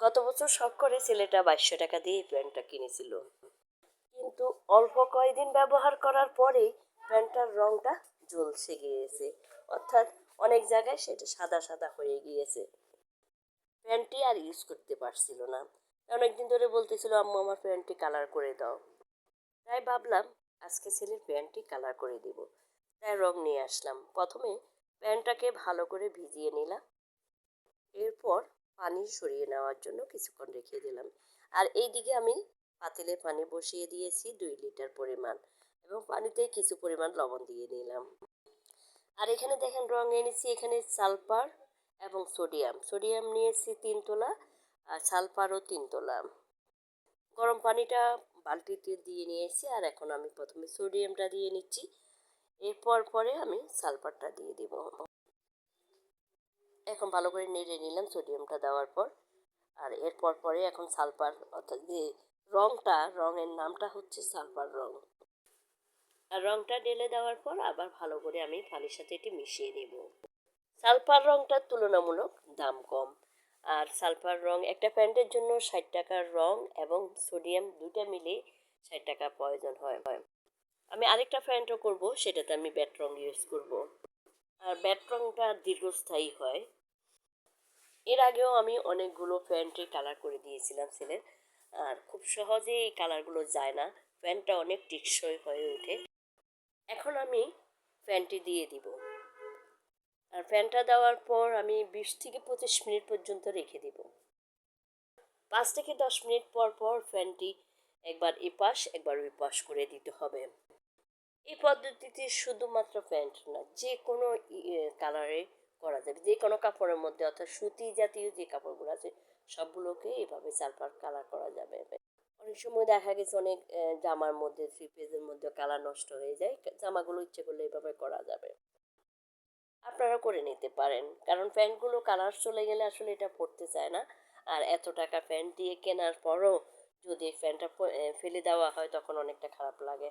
গত বছর শখ করে ছেলেটা বাইশশো টাকা দিয়ে প্যান্টটা কিনেছিল। কিন্তু অল্প কয়েকদিন ব্যবহার করার পরেই প্যান্টটার রংটা ঝলসে গিয়েছে। অর্থাৎ অনেক জায়গায় সেটা সাদা সাদা হয়ে গিয়েছে। প্যান্টটি আর ইউজ করতে পারছিল না। অনেকদিন ধরে বলতেছিল, আম্মু, আমার প্যান্টটি কালার করে দাও। তাই ভাবলাম, আজকে ছেলের প্যান্টটি কালার করে দেব। তাই রং নিয়ে আসলাম। প্রথমে প্যান্টটাকে ভালো করে ভিজিয়ে নিলাম। এরপর পানি সরিয়ে নেওয়ার জন্য কিছুক্ষণ রেখে দিলাম। আর এই দিকে আমি পাতিলে পানি বসিয়ে দিয়েছি দুই লিটার পরিমাণ এবং পানিতে কিছু পরিমাণ লবণ দিয়ে নিলাম। আর এখানে দেখেন রং এনেছি, এখানে সালফার এবং সোডিয়াম। সোডিয়াম নিয়েছি তিন তোলা, আর সালফারও তিন তোলা। গরম পানিটা বালতিতে দিয়ে নিয়েছি আর এখন আমি প্রথমে সোডিয়ামটা দিয়ে নিচ্ছি। এরপর পরে আমি সালফারটা দিয়ে দিব। এখন ভালো করে নেড়ে নিলাম সোডিয়ামটা দেওয়ার পর। আর এরপর পরে এখন সালফার, অর্থাৎ যে রংটা, রঙের নামটা হচ্ছে সালফার রং। আর রংটা ঢেলে দেওয়ার পর আবার ভালো করে আমি পানির সাথে এটি মিশিয়ে নেব। সালফার রংটার তুলনামূলক দাম কম। আর সালফার রং একটা প্যান্টের জন্য ষাট টাকার রং এবং সোডিয়াম দুটা মিলে ষাট টাকা প্রয়োজন হয়। আমি আরেকটা প্যান্টও করব, সেটাতে আমি ব্যাট রং ইউজ করব। আর ব্যাট রংটা দীর্ঘস্থায়ী হয়। এর আগেও আমি অনেকগুলো প্যান্টের কালার করে দিয়েছিলাম ছেলের। আর খুব সহজে এই কালারগুলো যায় না। প্যান্টটা অনেক টেকসই হয়ে ওঠে। এখন আমি প্যান্টটি দিয়ে দিব। আর ফ্যানটা দেওয়ার পর আমি বিশ থেকে পঁচিশ মিনিট পর্যন্ত রেখে দিব। পাঁচ থেকে দশ মিনিট পর পর ফ্যানটি একবার এপাশ, একবার ওই পাশ করে দিতে হবে। এই পদ্ধতিতে শুধুমাত্র প্যান্ট না যে কোনো কালারে করা যাবে। যে কোনো কাপড়ের মধ্যে, অর্থাৎ সুতি জাতীয় যে কাপড়গুলো আছে, সবগুলোকে এভাবে চারপার কালার করা যাবে। অনেক সময় দেখা গেছে অনেক জামার মধ্যে, থ্রি পেজের মধ্যে কালার নষ্ট হয়ে যায় জামাগুলো ইচ্ছে করলে এভাবে করা যাবে। আপনারা করে নিতে পারেন, কারণ প্যান্টগুলো কালার চলে গেলে আসলে এটা পড়তে চায় না। আর এত টাকা প্যান্ট দিয়ে কেনার পরও যদি প্যান্টটা ফেলে দেওয়া হয়, তখন অনেকটা খারাপ লাগে।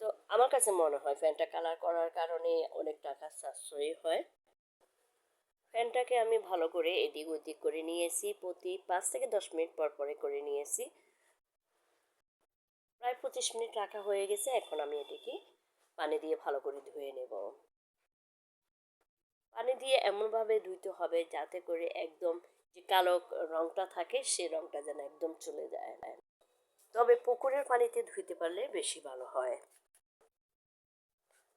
তো আমার কাছে মনে হয় ফ্যানটা কালার করার কারণে অনেক টাকা সাশ্রয়ী হয়। ফ্যানটাকে আমি ভালো করে এদিক ওদিক করে নিয়েছি, প্রতি পাঁচ থেকে দশ মিনিট পর পরে করে নিয়েছি। প্রায় পঁচিশ মিনিট রাখা হয়ে গেছে, এখন আমি এটিকে পানি দিয়ে ভালো করে ধুয়ে নেব। পানি দিয়ে এমনভাবে ধুইতে হবে যাতে করে একদম যে কালো রংটা থাকে, সে রংটা যেন একদম চলে যায়। তবে পুকুরের পানিতে ধুইতে পারলে বেশি ভালো হয়।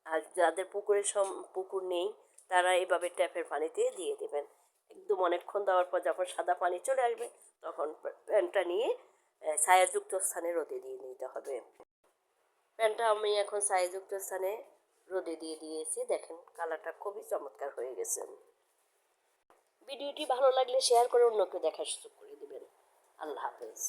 আর যাদের পুকুরের সম, পুকুর নেই, তারা এভাবে ট্যাপের পানিতে দিয়ে দেবেন। একদম অনেকক্ষণ দেওয়ার পর যখন সাদা পানি চলে আসবে, তখন প্যান্টটা নিয়ে ছায়াযুক্ত স্থানে রোদে দিয়ে নিতে হবে। প্যান্টটা আমি এখন ছায়াযুক্ত স্থানে রোদে দিয়ে দিয়েছি। দেখেন, কালারটা খুবই চমৎকার হয়ে গেছে। ভিডিওটি ভালো লাগলে শেয়ার করে অন্যকে দেখার সুযোগ করে দিবেন। আল্লাহ হাফেজ।